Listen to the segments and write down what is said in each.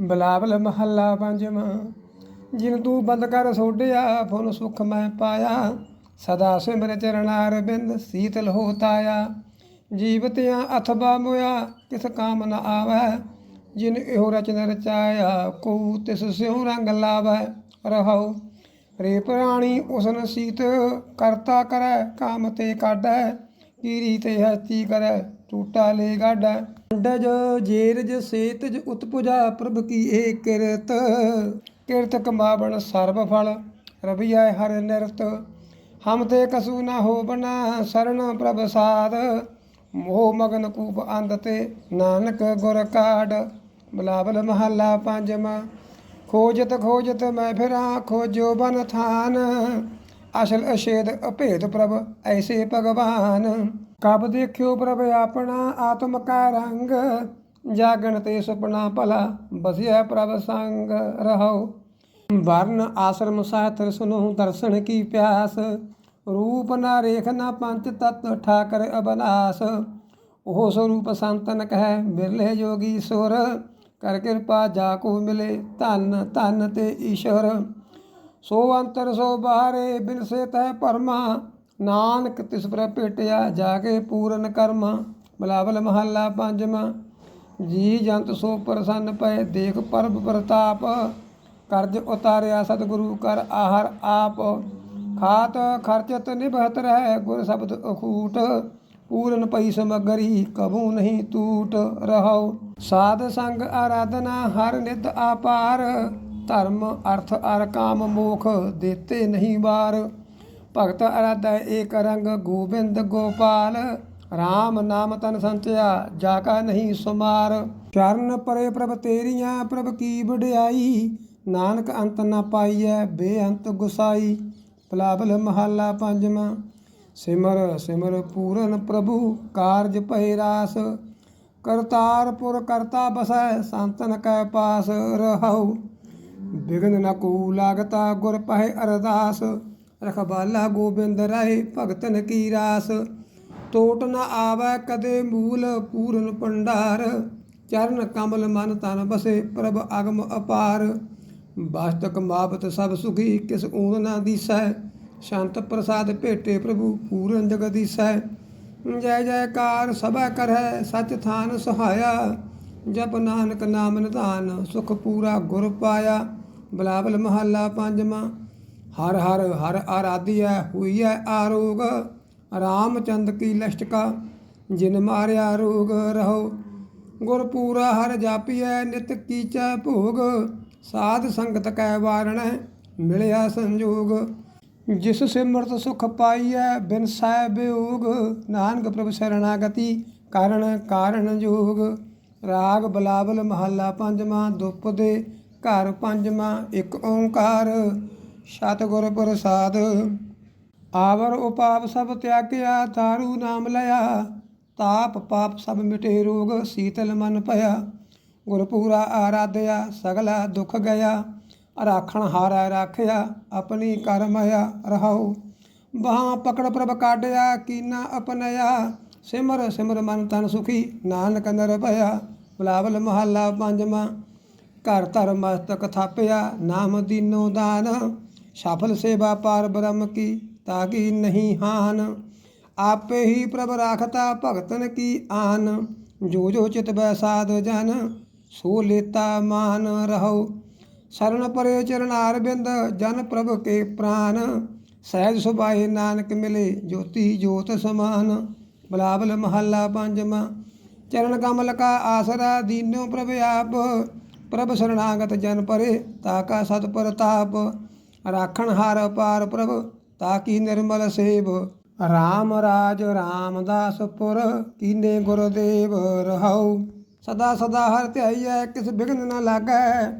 ਬਲਾਵਲ ਮਹੱਲਾ ਪੰਜਵਾਂ। ਜਿਨ ਤੂੰ ਬੰਦ ਕਰ ਸੋਡਿਆ ਫੁੱਲ ਸੁਖ ਮੈਂ ਪਾਇਆ। ਸਦਾ ਸਿਮਰ ਚਰਨਾਰ ਬਿੰਦ ਸੀਤਲ ਹੋਤਾਇਆ ਜੀਵਤਿਆਂ ਅਥਵਾ ਮੋਇਆ, ਕਿਸ ਕਾਮ ਨ ਆਵੈ। ਜਿਨ ਇਹੋ ਰਚਨ ਰਚਾਇਆ, ਕੋ ਤਿਸ ਸਿਉ ਰੰਗ ਲਾਵੈ। ਰਹਾਉ, ਰੇ ਪ੍ਰਾਣੀ ਉਸਨ ਸੀਤ, ਕਰਤਾ ਕਰੈ, ਕਾਮ ਤੇ ਕਾਢੈ। ਕੀਰੀ ਤੇ ਹਸਤੀ ਕਰੈ, ਟੂਟਾ ਲੈ ਗਾਢੈ ਡਜ ਜੇਰਜ ਸੇਤਜ ਉਤਪੁਜਾ, ਪ੍ਰਭ ਕੀ ਏ ਕਿਰਤ। ਕਿਰਤ ਕਮਾਵਣ ਸਰਬ ਫਲ ਰਬੀਐ ਹਰ ਨਿਰਤ। ਹਮ ਤੇ ਕਸੂ ਨਾ ਹੋ ਬਨਾ ਸਰਣ ਪ੍ਰਭ ਸਾਧ ਮੋਹ ਮਗਨ ਕੂਪ ਅੰਧ ਤੇ ਨਾਨਕ ਗੁਰ ਕਾਢ। ਬਲਾਵਲ ਮਹੱਲਾ ਪੰਜਵਾਂ ਖੋਜਤ ਖੋਜਤ ਮੈਂ ਫਿਰਾਂ, ਖੋਜੋ ਬਨ ਥਾਨ। ਅਸਲ ਅਸ਼ੇਦ ਅਭੇਦ ਪ੍ਰਭ, ਐਸੇ ਭਗਵਾਨ। ਕਬ ਦੇਖਿਓ ਪ੍ਰਭ ਆਪਣਾ ਆਤਮ ਕਾ ਰੰਗ, ਜਾਗਣ ਤੇ ਸੁਪਨਾ ਭਲਾ ਬਸਿਆ ਪ੍ਰਭ ਸੰਗ ਰਹੋ। ਵਰਨ ਆਸ਼ਰਮ ਸਾਥਰ ਸੁਨੋ ਦਰਸ਼ਨ ਕੀ ਪਿਆਸ, ਰੂਪ ਨਾ ਰੇਖ ਨਾ ਪੰਚ ਤਤ ਠਾਕਰ ਅਬਨਾਸ। ਉਹ ਸਰੂਪ ਸੰਤਨ ਕਹੈ, ਬਿਰਲੇ ਜੋਗੀ ਸੁਰ, ਕਰ ਕਿਰਪਾ ਜਾ ਕੋ ਮਿਲੇ ਧਨ ਧਨ ਤੇ ਈਸ਼ਵਰ। ਸੋ ਅੰਤਰ ਸੋ ਬਾਹਰੇ ਬਿਨਸੇ ਤੈ ਪਰਮਾ ਨਾਨਕ ਤਿਸ ਪਰ ਭੇਟਿਆ ਜਾ ਕੇ ਪੂਰਨ ਕਰਮ ਬਲਾਵਲ ਮਹੱਲਾ ਪੰਜਵਾਂ। ਜੀ ਜੰਤ ਸੋ ਪ੍ਰਸੰਨ ਪਏ, ਦੇਖ ਪਰਬ ਪ੍ਰਤਾਪ, ਕਰਜ ਉਤਾਰਿਆ ਸਤਿਗੁਰੂ ਕਰ ਆਹਰ ਆਪ। ਖਾਤ ਖਰਚਤ ਨਿਭਤ ਰਹਿ ਗੁਰ ਸ਼ਬਦ ਅਖੂਟ, ਪੂਰਨ ਪਈ ਸਮਗਰੀ ਕਬੂ ਨਹੀਂ ਟੂਟ ਰਹਾਉ। ਸਾਧ ਸੰਗ ਆਰਾਧਨਾ ਹਰ ਨਿਤ ਆਪਾਰ ਧਰਮ, ਅਰਥ, ਅਰ ਕਾਮ ਮੋਖ ਦੇਤੇ ਨਹੀਂ ਵਾਰ। ਭਗਤ ਅਰਾਧੈ ਏਕ ਰੰਗ, ਗੋਬਿੰਦ ਗੋਪਾਲ। RAM ਨਾਮ ਤਨ ਸੰਚਿਆ, ਜਾ ਕਾ ਨਹੀਂ ਸੁਮਾਰ। ਚਰਨ ਪਰੇ ਪ੍ਰਭ ਤੇਰੀਆਂ, ਪ੍ਰਭ ਕੀ ਵਡਿਆਈ? ਨਾਨਕ ਅੰਤ ਨਾ ਪਾਈਐ, ਬੇਅੰਤ ਗੁਸਾਈ। ਪਲਾਬਲ ਮਹੱਲਾ ਪੰਜਵਾਂ। ਸਿਮਰ ਸਿਮਰ ਪੂਰਨ ਪ੍ਰਭੂ, ਕਾਰਜ ਭੈ ਰਾਸ। ਕਰਤਾਰਪੁਰ ਕਰਤਾ ਬਸੈ, ਸੰਤਨ ਕੈ ਪਾਸ, ਰਹਾਉ। ਬਿਗਨ ਨ ਕੋ ਲਾਗਤਾ ਗੁਰ ਪਹਿ ਅਰਦਾਸ। ਰਖਬਾਲਾ ਗੋਬਿੰਦ ਰਾਏ ਭਗਤਨ ਕੀ ਰਾਸ। ਟੋਟ ਨ ਆਵੈ ਕਦੇ ਮੂਲ ਪੂਰਨ ਭੰਡਾਰ। ਚਰਨ ਕਮਲ ਮਨ ਤਨ ਬਸੇ ਪ੍ਰਭ ਅਗਮ ਅਪਾਰ। ਬਾਸਤਕ ਮਾਬਤ ਸਭ ਸੁਖੀ ਕਿਸ ਊਨ ਨਾ ਦੀਸੈ। ਸ਼ਾਂਤ ਪ੍ਰਸਾਦ ਭੇਟੇ ਪ੍ਰਭੂ ਪੂਰਨ ਜਗਦੀਸੈ ਜੈ ਜੈਕਾਰ ਸਭਾ ਕਰੈ ਸਚ ਥਾਨ ਸਹਾਇਆ। ਜਪ ਨਾਨਕ ਨਾਮ ਨਿਧਾਨ ਸੁਖ ਪੂਰਾ ਗੁਰ ਪਾਇਆ। ਬਲਾਵਲ ਮਹੱਲਾ ਪੰਜਵਾਂ। ਹਰ ਹਰ ਹਰ ਆਰਾਧਿਆ ਹੋਈਐ ਆਰੋਗ। ਰਾਮਚੰਦ ਕੀ ਲਸ਼ਟਕਾ, ਜਿਨ ਮਾਰਿਆ ਰੋਗ ਰਹੋ। ਗੁਰ ਪੂਰਾ ਹਰ ਜਾਪੀਐ, ਨਿਤ ਕੀਚੈ ਭੋਗ। ਸਾਧ ਸੰਗਤ ਕੈ ਵਾਰਣੈ, ਮਿਲਿਆ ਸੰਜੋਗ। ਜਿਸ ਸਿਮਰਤ ਸੁਖ ਪਾਈਐ, ਬਿਨ ਸਹਿ ਬਿਯੋਗ ਨਾਨਕ ਪ੍ਰਭ ਸਰਣਾਗਤੀ ਕਾਰਣ ਕਾਰਣ ਜੋਗ। ਰਾਗ ਬਲਾਵਲ ਮਹੱਲਾ ਪੰਜਵਾਂ, ਦੁਪ ਦੇ ਘਰ ਪੰਜਵਾਂ ਇੱਕ ਓੰਕਾਰ, ਸਤਿਗੁਰ ਪ੍ਰਸਾਦ। ਆਵਰ ਉਪਾਪ ਸਭ ਤਿਆਗਿਆ ਤਾਰੂ ਨਾਮ ਲਿਆ, ਤਾਪ ਪਾਪ ਸਭ ਮਿਟੇ ਰੋਗ, ਸੀਤਲ ਮਨ ਭਇਆ। ਗੁਰਪੂਰਾ ਆਰਾਧਿਆ, ਸਗਲਾ ਦੁਖ ਗਿਆ ਰਾਖਣ ਹਾਰੈ ਰਾਖਿਆ, ਆਪਣੀ ਕਰਮਇਆ ਰਹਾਉ। ਬਾਹ ਪਕੜ ਪ੍ਰਭ ਕਾਢਿਆ, ਕੀਨਾ ਅਪਨਿਆ ਸਿਮਰ ਸਿਮਰ ਮਨ ਤਨ ਸੁਖੀ, ਨਾਨਕ ਨਰ ਭਇਆ। ਬਲਾਵਲ ਮਹੱਲਾ ਪੰਜਵਾਂ ਘਰ ਧਰ ਮਸਤਕ ਥਾਪਿਆ, ਨਾਮ ਦੀਨੋ ਦਾਨ, ਸਫਲ ਸੇਵਾ ਪਾਰ ਬ੍ਰਹਮ ਕੀ ਤਾਗੀ ਨਹੀਂ ਹਾਨ। ਆਪੇ ਹੀ ਪ੍ਰਭ ਰਾਖਤਾ ਭਗਤਨ ਕੀ ਆਨ। ਜੋ ਜੋ ਚਿਤ ਬੈ ਸਾਧ ਜਨ, ਸੋ ਲੇਤਾ ਮਾਨ ਰਹੋ। ਸਰਣ ਪਰੇ ਚਰਨਾਰ ਬਿੰਦ ਜਨ ਪ੍ਰਭ ਕੇ ਪ੍ਰਾਨ। ਸਹਿਜ ਸੁਭਾਏ ਨਾਨਕ ਮਿਲੇ, ਜੋਤੀ ਜੋਤ ਸਮਾਨ। ਬਲਾਵਲ ਮਹੱਲਾ ਪੰਜਵਾਂ, ਚਰਨ ਕਮਲ ਕਾ ਆਸਰਾ ਦੀਨੋ ਪ੍ਰਭ ਆਪ। ਪ੍ਰਭ ਸਰਣਾਗਤ ਜਨ ਪਰੇ ਤਾਕਾ ਸਤ ਪ੍ਰਤਾਪ ਰਾਖਣ ਹਾਰ ਪਾਰ ਪ੍ਰਭ ਤਾਕੀ ਨਿਰਮਲ ਸੇਵ। ਰਾਮ ਰਾਜ ਰਾਮਦਾਸ ਰਾਮਦਾਸਪੁਰ ਕੀਨੇ ਗੁਰਦੇਵ ਰਹਾਉ। ਸਦਾ ਸਦਾ ਹਰ ਧਿਆਈਐ, ਕਿਸ ਬਿਗਨ ਨ ਲਾਗੈ।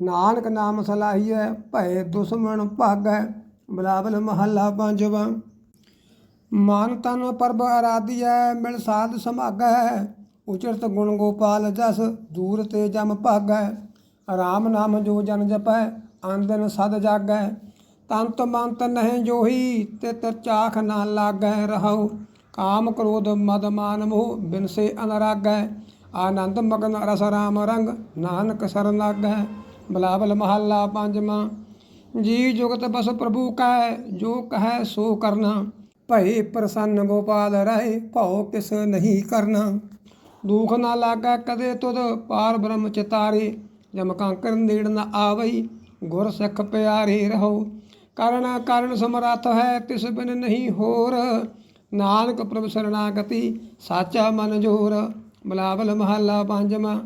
ਨਾਨਕ ਨਾਮ ਸਲਾਹੀਐ ਭੈ ਦੁਸ਼ਮਣ ਭਾਗੈ, ਬਲਾਵਲ ਮਹੱਲਾ ਪੰਜਵਾਂ। ਮਨ ਤਨ ਪਰਬ ਆਰਾਧਿਐ, ਮਿਲ ਸਾਧ ਸਮਾਗੈ। ਉਚਰਤ ਗੁਣ ਗੋਪਾਲ ਜਸ, ਦੂਰ ਤੇ ਜਮ ਭਾਗੈ। ਰਾਮ ਨਾਮ ਜੋ ਜਨ ਜਪੈ ਆਨੰਦਨ ਸਦ ਜਾਗੈ। ਤੰਤ ਮੰਤ ਨਹਿ ਜੋਹੀ, ਤੇ ਚਾਖ ਨਾ ਲਾਗੈ ਰਹਉ। ਕਾਮ ਕ੍ਰੋਧ ਮਦ ਮਾਨ ਮੋਹ ਬਿਨਸੇ ਅਨਰਾਗੈ। ਆਨੰਦ ਮਗਨ ਰਸ ਰਾਮ ਰੰਗ, ਨਾਨਕ ਸਰਨ ਲਾਗੈ ਬਲਾਵਲ ਮਹੱਲਾ ਪੰਜਵਾਂ ਜੀ ਜੁਗਤ ਬਸ ਪ੍ਰਭੂ ਕੈ, ਜੋ ਕਹੈ ਸੋ ਕਰਨਾ। ਭਏ ਪ੍ਰਸੰਨ ਗੋਪਾਲ ਰਹੇ, ਭਉ ਕਿਸ ਨਹੀਂ ਕਰਨਾ। ਦੂਖ ਨਾ ਲਾਗਾ ਕਦੇ ਤੁਧ ਪਾਰ ਬ੍ਰਹਮ ਚਿਤਾਰੇ, ਜਮ ਕੰਕਰ ਨੇੜ ਨ ਆਵਈ, ਗੁਰ ਸਿੱਖ ਪਿਆਰੇ ਰਹੋ। ਕਰਨ ਕਰਨ ਸਮਰੱਥ ਹੈ ਤਿਸ ਬਿਨ ਨਹੀਂ ਹੋਰ। ਨਾਨਕ ਪ੍ਰਭ ਸਰਣਾਗਤੀ, ਸਾਚਾ ਮਨ ਜੋਰ। ਬਲਾਵਲ ਮਹੱਲਾ ਪੰਜਵਾਂ,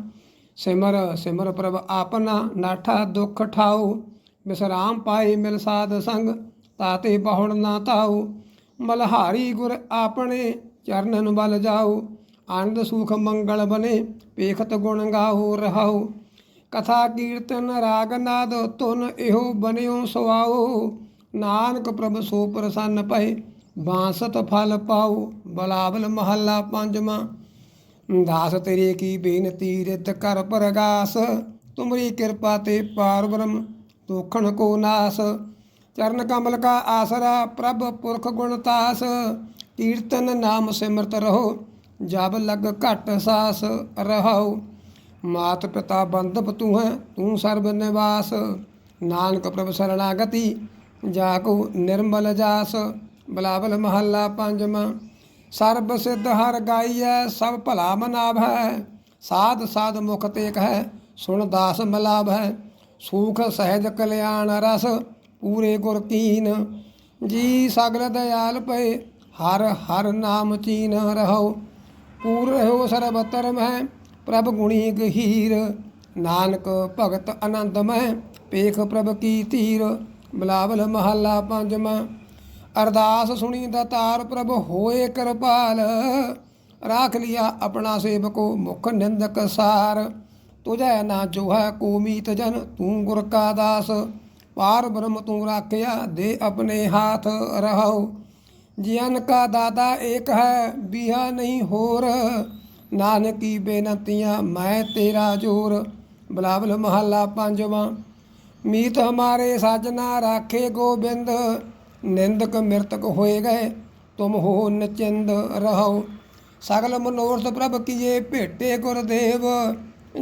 ਸਿਮਰ ਸਿਮਰ ਪ੍ਰਭ ਆਪਨਾ ਨਾਠਾ ਦੁਖ ਠਾਓ। ਬਿਸਰਾਮ ਪਾਏ ਮਿਲ ਸਾਧ ਸੰਗ, ਤਾਤੇ ਬਹੁੜ ਨਾ ਤਾਉ ਮਲਹਾਰੀ ਗੁਰ ਆਪਣੇ ਚਰਨਨ ਬਲ ਜਾਓ। ਆਨੰਦ ਸੁਖ ਮੰਗਲ ਬਨੇ, ਪੇਖਤ ਗੁਣ ਗਾਓ ਰਹਾਓ। ਕਥਾ ਕੀਰਤਨ ਰਾਗ ਨਾਦ ਧੁਨ ਇਹੋ ਬਨਿਓ ਸੁਆਓ। ਨਾਨਕ ਪ੍ਰਭ ਸੋ ਪ੍ਰਸੰਨ ਪਏ ਬਾਸਤ ਫਲ ਪਾਓ। ਬਲਾਵਲ ਮਹੱਲਾ ਪੰਜਵਾਂ, ਦਾਸ ਤੇਰੇ ਕੀ ਬੇਨਤੀ ਰਿਤ ਕਰ ਪ੍ਰਗਾਸ। ਤੁਮਰੀ ਕਿਰਪਾ ਤੇ ਪਾਰ ਬ੍ਰਹਮ ਤੋਖਣ ਕੋ ਨਾਸ। ਚਰਨ ਕਮਲ ਕਾ ਆਸਰਾ ਪ੍ਰਭ ਪੁਰਖ ਗੁਣ ਤਾਸ। ਕੀਰਤਨ ਨਾਮ ਸਿਮਰਤ ਰਹੋ। ਜਬ ਲਗ ਘਟ ਸਾਸ ਰਹਾਉ, ਮਾਤ ਪਿਤਾ ਬੰਦਪ ਤੂੰ ਹੈ ਤੂੰ ਸਰਬ ਨਿਵਾਸ। ਨਾਨਕ ਪ੍ਰਭ ਸਰਣਾਗਤੀ ਜਾ ਕੋ ਨਿਰਮਲ ਜਾਸ। ਬਲਾਵਲ ਮਹੱਲਾ ਪੰਜਵਾਂ ਸਰਬ ਸਿੱਧ ਹਰ ਗਾਈਐ, ਸਭ ਭਲਾ ਮਨਾਵੈ ਸਾਧ ਸਾਧ ਮੁਖ ਤੇ ਹੈ ਸੁਣ ਦਾਸ ਹੈ ਸੂਖ ਸਹਿਜ ਕਲਿਆਣ ਰਸ, ਪੂਰੇ ਗੁਰ ਕੀਨ। ਜੀ ਸਗਲ ਦਇਆਲ ਪਏ, ਹਰ ਹਰ ਨਾਮ ਚੀਨ ਰਹੋ ਪੂਰ ਰਹੋ ਸਰਬ ਧਰਮੈ ਪ੍ਰਭ ਗੁਣੀ ਗਹੀਰ। ਨਾਨਕ ਭਗਤ ਆਨੰਦਮੈ ਪੇਖ ਪ੍ਰਭ ਕੀ ਧੀਰ। ਬਲਾਵਲ ਮਹੱਲਾ ਪੰਜਵਾਂ ਅਰਦਾਸ ਸੁਣੀ ਦਾਤਾਰ ਪ੍ਰਭ ਹੋਏ ਕਿਰਪਾਲ। ਰਾਖ ਲਿਆ ਆਪਣਾ ਸੇਵਕੋ ਮੁਖ ਨਿੰਦਕ ਸਾਰ। ਤੁਝੈ ਨਾ ਜੋਹੈ ਕੋ ਮੀਤ ਜਨ, ਤੂੰ ਗੁਰ ਕਾ ਦਾਸ। ਪਾਰ ਬ੍ਰਹਮ ਤੂੰ ਰਾਖਿਆ, ਦੇ ਆਪਣੇ ਹਾਥ ਰਹਾਉ। ਜਿਨ ਕਾ ਦਾਦਾ ਏਕ ਹੈ, ਬਿਹਾ ਨਹੀਂ ਹੋਰ। ਨਾਨਕੀ ਬੇਨਤੀਆਂ, ਮੈਂ ਤੇਰਾ ਜੋਰ। ਬਲਾਵਲ ਮਹੱਲਾ ਪੰਜਵਾਂ। ਮੀਤ ਹਮਾਰੇ ਸਾਜਨਾ ਰਾਖੇ ਗੋਬਿੰਦ। ਨਿੰਦਕ ਮਿਰਤਕ ਹੋਏ ਗਏ, ਤੁਮ ਹੋ ਨਚਿੰਦ ਰਹੋ। ਸਗਲ ਮਨੋਰਥ ਪ੍ਰਭ ਕੀਏ ਭੇਟੇ ਗੁਰਦੇਵ।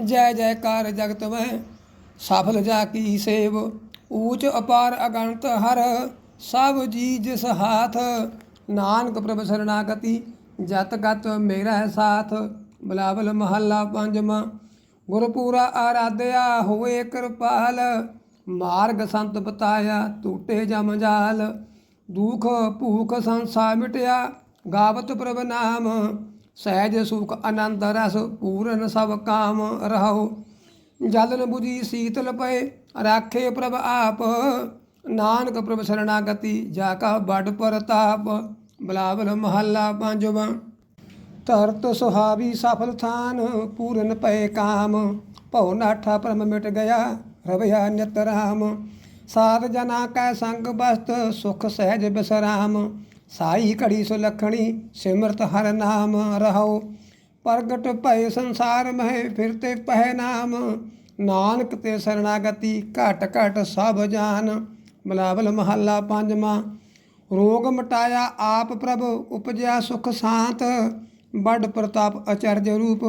ਜੈ ਜੈਕਾਰ ਜਗਤ ਮੈਂ, ਸਫਲ ਜਾ ਕੀ ਸੇਵ। ਊਚ ਅਪਾਰ ਅਗਣਤ ਹਰ, ਸਭ ਜੀ ਜਿਸ ਹਾਥ ਨਾਨਕ ਪ੍ਰਭ ਸਰਣਾਗਤੀ, ਜਤ ਗਤ ਮੇਰਾ ਸਾਥ, ਬਲਾਵਲ ਮਹੱਲਾ ਪੰਜਵਾਂ। ਗੁਰਪੂਰਾ ਆਰਾਧਿਆ ਹੋਏ ਕਿਰਪਾਲ, ਮਾਰਗ ਸੰਤ ਬਤਾਇਆ ਟੂਟੇ ਜਮ ਜਾਲ। ਦੁਖ ਭੂਖ ਸੰਸਾ ਮਿਟਿਆ, ਗਾਵਤ ਪ੍ਰਭ ਨਾਮ। ਸਹਿਜ ਸੁਖ ਆਨੰਦ ਰਸ ਪੂਰਨ ਸਭ ਕਾਮ ਰਹੋ ਜਲਨ ਬੁਝੀ ਸੀਤਲ ਪਏ, ਰਾਖੇ ਪ੍ਰਭ ਆਪ। ਨਾਨਕ ਪ੍ਰਭ ਸਰਣਾਗਤੀ, ਜਾ ਕਾ ਬੜ ਪ੍ਰਤਾਪ। ਬਲਾਵਲ ਮਹੱਲਾ ਪੰਜਵਾਂ। ਧਰਤ ਸੁਹਾਵੀ ਸਫਲ ਥਾਨ, ਪੂਰਨ ਪਏ ਕਾਮ। ਭਉ ਨਾਠਾ ਪਰਮ ਮਿਟ ਗਿਆ, ਰਵਿਆ ਨਿਤ ਰਾਮ। ਸਾਧ ਜਨਾ ਕੈ ਸੰਗ ਬਸਤ, ਸੁਖ ਸਹਿਜ ਬਿਸਰਾਮ। ਸਾਈ ਘੜੀ ਸੁਲਖਣੀ, ਸਿਮਰਤ ਹਰ ਨਾਮ ਰਹੋ ਪ੍ਰਗਟ ਭਏ ਸੰਸਾਰ ਮਹਿ ਫਿਰਤੇ ਪਹਿ ਨਾਮ। ਨਾਨਕ ਤੇ ਸਰਣਾਗਤੀ, ਘਟ ਘਟ ਸਭ ਜਾਨ। ਬਲਾਵਲ ਮਹੱਲਾ ਪੰਜਵਾਂ। ਰੋਗ ਮਟਾਇਆ ਆਪ ਪ੍ਰਭ, ਉਪਜਿਆ ਸੁਖ ਸ਼ਾਂਤ। ਬੜ ਪ੍ਰਤਾਪ ਅਚਰਜ ਰੂਪ,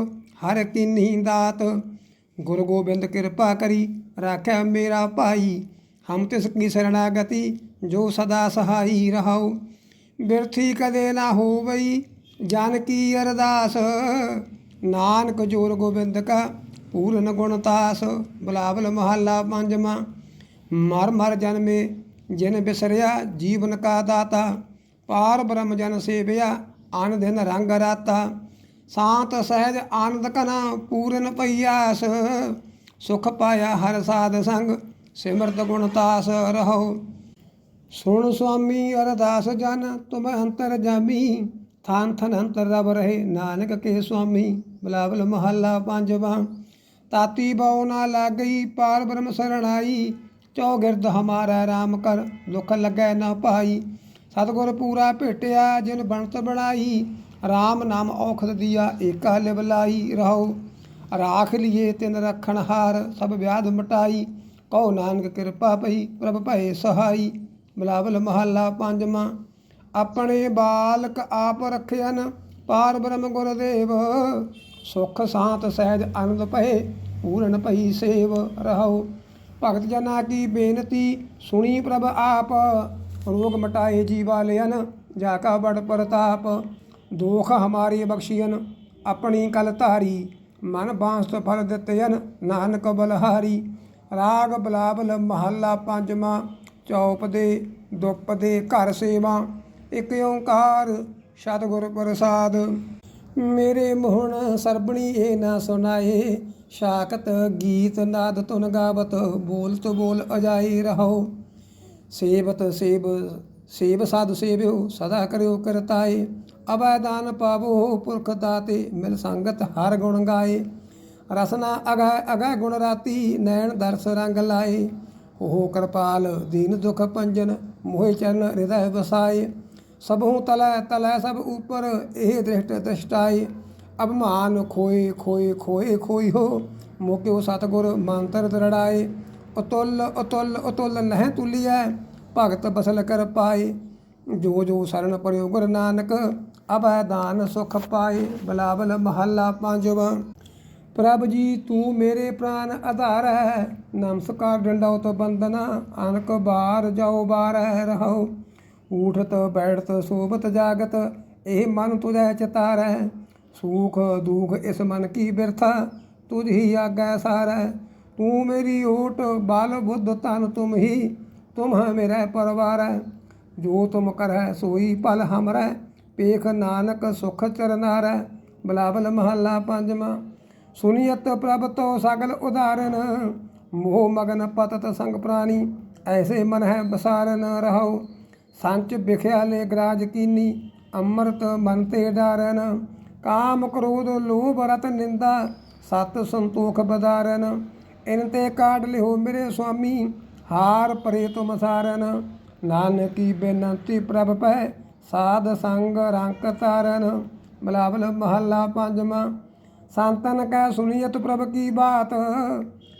ਹਰ ਕੀਨੀ ਦਾਤ। ਗੁਰੂ ਗੋਬਿੰਦ ਕਿਰਪਾ ਕਰੀ, ਰਾਖਿਆ ਮੇਰਾ ਭਾਈ। ਹਮ ਤਿਸ ਕੀ ਸਰਣਾਗਤੀ, ਜੋ ਸਦਾ ਸਹਾਈ ਰਹਾਉ। ਬਿਰਥੀ ਕਦੇ ਨਾ ਹੋਵਈ, ਜਨ ਕੀ ਅਰਦਾਸ। ਨਾਨਕ ਜੋਰ ਗੋਬਿੰਦ ਕਾ, ਪੂਰਨ ਗੁਣਤਾਸ ਬਲਾਵਲ ਮਹੱਲਾ ਪੰਜਵਾਂ। ਮਰ ਮਰ ਜਨਮੇ ਜਿਨ ਬਿਸਰਿਆ ਜੀਵਨ ਕਾ ਦਾਤਾ, ਪਾਰ ਬ੍ਰਹਮ ਜਨ ਸੇਵਿਆ ਅਨ ਦਿਨ ਰੰਗ ਰਾਤਾ। ਸਾਤ ਸਹਿਜ ਆਨੰਦ ਕਨਾ ਪੂਰਨ ਪਈਆਸ ਸੁਖ ਪਾਇਆ ਹਰ ਸਾਧ ਸੰਗ, ਸਿਮਰਤ ਗੁਣ ਤਾਸ ਰਹੋ। ਸੁਣ ਸੁਆਮੀ ਅਰਦਾਸ ਜਨ, ਤੁਮ ਅੰਤਰ ਜਾਮੀ। ਥਾਨ ਥਨ ਅੰਤਰ ਰਬ ਰਹੇ ਨਾਨਕ ਕੇ ਸੁਆਮੀ। ਬਲਾਵਲ ਮਹੱਲਾ ਪੰਜਵਾਂ। ਤਾਤੀ ਬਉ ਨਾ ਲੱਗਈ, ਪਾਰ ਬ੍ਰਹਮ ਸਰਣਾਈ। ਚੌਗਿਰਦ ਹਮਾਰਾ ਰਾਮ ਕਰ, ਦੁਖ ਲੱਗੈ ਨਾ ਭਾਈ। ਸਤਗੁਰ ਪੂਰਾ ਭੇਟਿਆ, ਜਿਨ ਬਣਤ ਬਣਾਈ RAM ਨਾਮ ਔਖਦ ਦਿਆ ਏਕਾ ਲਿਵਲਾਈ ਰਹੋ। ਰਾਖ ਲਿਏ ਤਿਨ ਰਖਣ ਹਾਰ, ਸਭ ਵਿਆਧ ਮਟਾਈ। ਕਹੋ ਨਾਨਕ ਕਿਰਪਾ ਪਈ ਪ੍ਰਭ ਭਏ ਸਹਾਈ। ਬਲਾਵਲ ਮਹੱਲਾ ਪੰਜਵਾਂ, ਆਪਣੇ ਬਾਲਕ ਆਪ ਰਖਿਆਨ ਪਾਰ ਬ੍ਰਹਮ ਗੁਰਦੇਵ। ਸੁਖ ਸਾਤ ਸਹਿਜ ਆਨੰਦ ਪਏ ਪੂਰਨ ਭਈ ਸੇਵ ਰਹੋ। ਭਗਤ ਜਨਾ ਕੀ ਬੇਨਤੀ, ਸੁਣੀ ਪ੍ਰਭ ਆਪ, ਰੋਗ ਮਟਾਏ ਜੀਵਾ ਲਿਅਨ ਜਾ ਕਾ ਬੜ ਪ੍ਰਤਾਪ, ਦੋਖ ਹਮਾਰੀ ਬਖਸ਼ੀਨ ਆਪਣੀ ਕਲ ਧਾਰੀ, ਮਨ ਬਾਂਸ ਫਲ ਦਿੱਤਯਨ ਨਾਨਕ ਬਲਹਾਰੀ, ਰਾਗ ਬਲਾਬਲ ਮਹੱਲਾ ਪੰਜਵਾਂ, ਚੌਪ ਦੇ, ਦੁੱਪ ਦੇ ਘਰ ਸੇਵਾ, ਇਕ ਓੰਕਾਰ, ਸਤਿਗੁਰ ਪ੍ਰਸਾਦ। ਮੇਰੇ ਮੋਹਣ ਸਰਬਣੀ ਏ ਨਾ ਸੁਨਾਏ ਸ਼ਾਕਤ ਗੀਤ ਨਾਦ ਤੁਨ ਗਾਵਤ, ਬੋਲਤ ਬੋਲ ਅਜਾਈ ਰਹੋ। ਸੇਵਤ ਸੇਵ ਸੇਵ ਸਾਧ ਸੇਵਿਓ, ਸਦਾ ਕਰਿਓ ਕਰਤਾਏ। ਅਬੈ ਦਾਨ ਪਾਵੋ ਪੁਰਖ ਦਾਤੇ, ਮਿਲ ਸੰਗਤ ਹਰ ਗੁਣ ਗਾਏ। ਰਸਨਾ ਅਗੈ ਅਗੈ ਗੁਣ ਰਾਤੀ, ਨੈਣ ਦਰਸ ਰੰਗ ਲਾਏ। ਹੋ ਕਿਰਪਾਲ, ਦੀਨ ਦੁਖ ਪੰਜਨ, ਮੋਹਿ ਚਰਨ, ਹਿਰਦੈ ਵਸਾਏ। ਸਭੂ ਤਲੈ ਤਲੈ ਸਭ ਉਪਰ ਇਹ ਦ੍ਰਿਸ਼ਟ ਦ੍ਰਿਸ਼ਟਾਏ ਅਭਮਾਨ ਖੋਏ ਖੋਏ ਖੋਏ ਖੋਈ ਹੋ, ਮੋਕਿਓ ਸਤਗੁਰ ਮੰਤਰ ਦਰੜਾਏ ਅਤੁੱਲ ਅਤੁੱਲ ਅਤੁੱਲ ਨਹਿ ਤੁਲੀਐ, ਭਗਤ ਬਸਲ ਕਰ ਪਾਏ ਜੋ ਜੋ ਸਰਣ ਪਰਿਓ ਗੁਰ ਨਾਨਕ, ਅਭੈ ਦਾਨ ਸੁਖ ਪਾਏ ਬਲਾਵਲ ਮਹੱਲਾ ਪੰਜਵਾਂ। ਪ੍ਰਭ ਜੀ, ਤੂੰ ਮੇਰੇ ਪ੍ਰਾਨ ਆਧਾਰ ਹੈ ਨਮਸਕਾਰ ਡੰਡਾ ਤੋ ਬੰਦਨਾ ਅਨਕ ਬਾਰ ਜਾਓ ਬਾਰ ਹੈ ਰਹੋ ਊਠਤ, ਬੈਠਤ ਸੋਬਤ ਜਾਗਤ, ਇਹ ਮਨ ਤੁਝੈ ਚਿਤਾਰੈ ਸੂਖ ਦੁਖ ਇਸ ਮਨ ਕੀ ਬਿਰਥਾ, ਤੁਝ ਹੀ ਆਗੈ ਸਾਰੈ। ਤੂੰ ਮੇਰੀ ਓਟ ਬਾਲ, ਬੁੱਧ ਤਨ ਤੁਮ ਹੀ ਤੁਮ ਹੈ ਮੇਰਾ ਪਰਵਾਰੈ। ਜੋ ਤੁਮ ਕਰੈ, ਸੋਈ ਪਲ ਹਮਰੈ। ਪੇਖ ਨਾਨਕ, ਸੁਖ ਚਰਨਾਰੈ ਬਲਾਵਲ ਮਹੱਲਾ ਪੰਜਵਾਂ ਸੁਨੀਅਤ ਪ੍ਰਭ ਤੋ ਸਗਲ ਉਦਾਹਰਨ ਮੋਹ ਮਗਨ ਪਤਤ ਸੰਗ ਪ੍ਰਾਣੀ ਐਸੇ ਮਨ ਹੈ ਬਸਾਰਨ ਰਹੋ ਸੰਚ ਵਿਖਿਆ ਲੈ ਗਰਾਜ ਕੀਨੀ, ਅੰਮ੍ਰਿਤ ਮਨ ਤੇ ਡਾਰਨ ਕਾਮ ਕ੍ਰੋਧ ਲੋਭ ਰਤ ਨਿੰਦਾ, ਸਤ ਸੰਤੋਖ ਬਦਾਰਨ ਇਨ ਤੇ ਕਾਢ ਲਿਓ ਮੇਰੇ ਸੁਆਮੀ, ਹਾਰ ਪਰੇ ਤੁਮ ਸਾਰਨ। ਨਾਨਕੀ ਬੇਨੰਤੀ ਪ੍ਰਭ ਪੈ, ਸਾਧ ਸੰਗ ਰੰਕ ਤਾਰਨ ਬਲਾਵਲ ਮਹੱਲਾ ਪੰਜਵਾਂ, ਸੰਤਨ ਕੈ ਸੁਨੀਅਤ ਪ੍ਰਭ ਕੀ ਬਾਤ।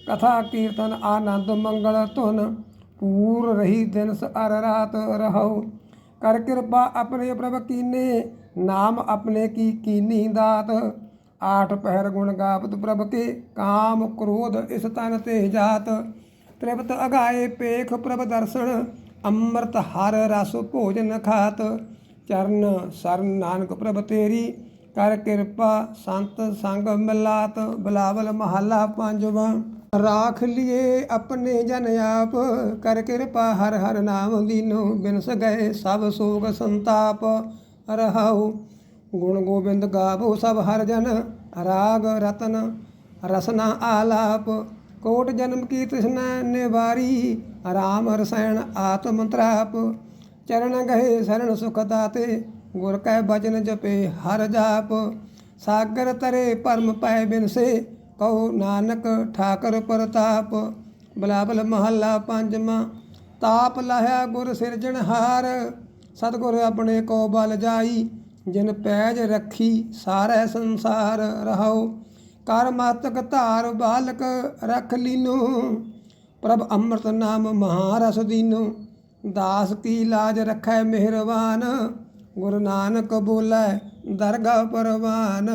ਕਥਾ ਕੀਰਤਨ ਆਨੰਦ ਮੰਗਲ ਧੁਨ। ਪੂਰ ਰਹੀ ਦਿਨ ਅਰ ਰਾਤ ਰਹੋ ਕਰ ਕਿਰਪਾ ਆਪਣੇ ਪ੍ਰਭ ਕੀਨੇ, ਨਾਮ ਆਪਣੇ ਕੀ ਕੀਨੀ ਦਾਤ। ਆਠ ਪਹਿਰ ਗੁਣ ਗਾਵਤ ਪ੍ਰਭ ਕੇ, ਕਾਮ ਕ੍ਰੋਧ ਇਸ ਤਨ ਤੇ ਜਾਤ। ਤ੍ਰਿਪਤ ਅਗਾਏ ਪੇਖ ਪ੍ਰਭ ਦਰਸ਼ਨ, ਅੰਮ੍ਰਿਤ ਹਰ ਰਸ ਭੋਜਨ ਖਾਤ। ਚਰਨ ਸਰਨ ਨਾਨਕ ਪ੍ਰਭ ਤੇਰੀ, ਕਰ ਕਿਰਪਾ ਸੰਤ ਸੰਗ ਮਿਲਾਤ। ਬਲਾਵਲ ਮਹੱਲਾ ਪੰਜਵਾਂ। ਰਾਖ ਲਿਏ ਆਪਣੇ ਜਨ ਆਪ, ਕਰ ਕਿਰਪਾ ਹਰ ਹਰ ਨਾਮ ਦੀਨੋ ਬਿਨਸ ਗਏ ਸਭ ਸੋਗ ਸੰਤਾਪ। ਰਹਾਉ, ਗੁਣ ਗੋਬਿੰਦ ਗਾਵੋ ਸਭ ਹਰ ਜਨ, ਰਾਗ ਰਤਨ, ਰਸਨਾ ਆਲਾਪ। ਕੋਟ ਜਨਮ ਕੀ ਤ੍ਰਿਸ਼ਨਾ ਨਿਵਾਰੀ, ਰਾਮ ਰਸੈਣ ਆਤਮ ਤ੍ਰਾਪ। ਚਰਨ ਗਏ ਸਰਣ ਸੁਖ ਦਾਤੇ, ਗੁਰ ਕੈ ਬਚਨ ਜਪੇ ਹਰ ਜਾਪ। ਸਾਗਰ ਤਰੇ ਪਰਮ ਪੈ ਬਿਨਸੇ ਕਹੋ ਨਾਨਕ ਠਾਕਰ ਪ੍ਰਤਾਪ ਬਲਾਬਲ ਮਹੱਲਾ ਪੰਜਵਾਂ, ਤਾਪ ਲਹਿਆ ਗੁਰ ਸਿਰਜਣਹਾਰ ਸਤਿਗੁਰ ਆਪਣੇ ਕੋ ਬਲ ਜਾਈ, ਜਿਨ ਪੈਜ ਰੱਖੀ ਸਾਰੇ ਸੰਸਾਰ ਰਹੋ ਕਰ ਮਾਤਕ ਧਾਰ ਬਾਲਕ ਰਖ ਲੀਨੋ, ਪ੍ਰਭ ਅੰਮ੍ਰਿਤ ਨਾਮ ਮਹਾਰਸ ਦੀਨੋ, ਦਾਸ ਕੀ ਲਾਜ ਰਖੈ ਮਿਹਰਬਾਨ ਗੁਰੂ ਨਾਨਕ ਬੋਲੇ ਦਰਗਾਹ ਪਰਵਾਨ।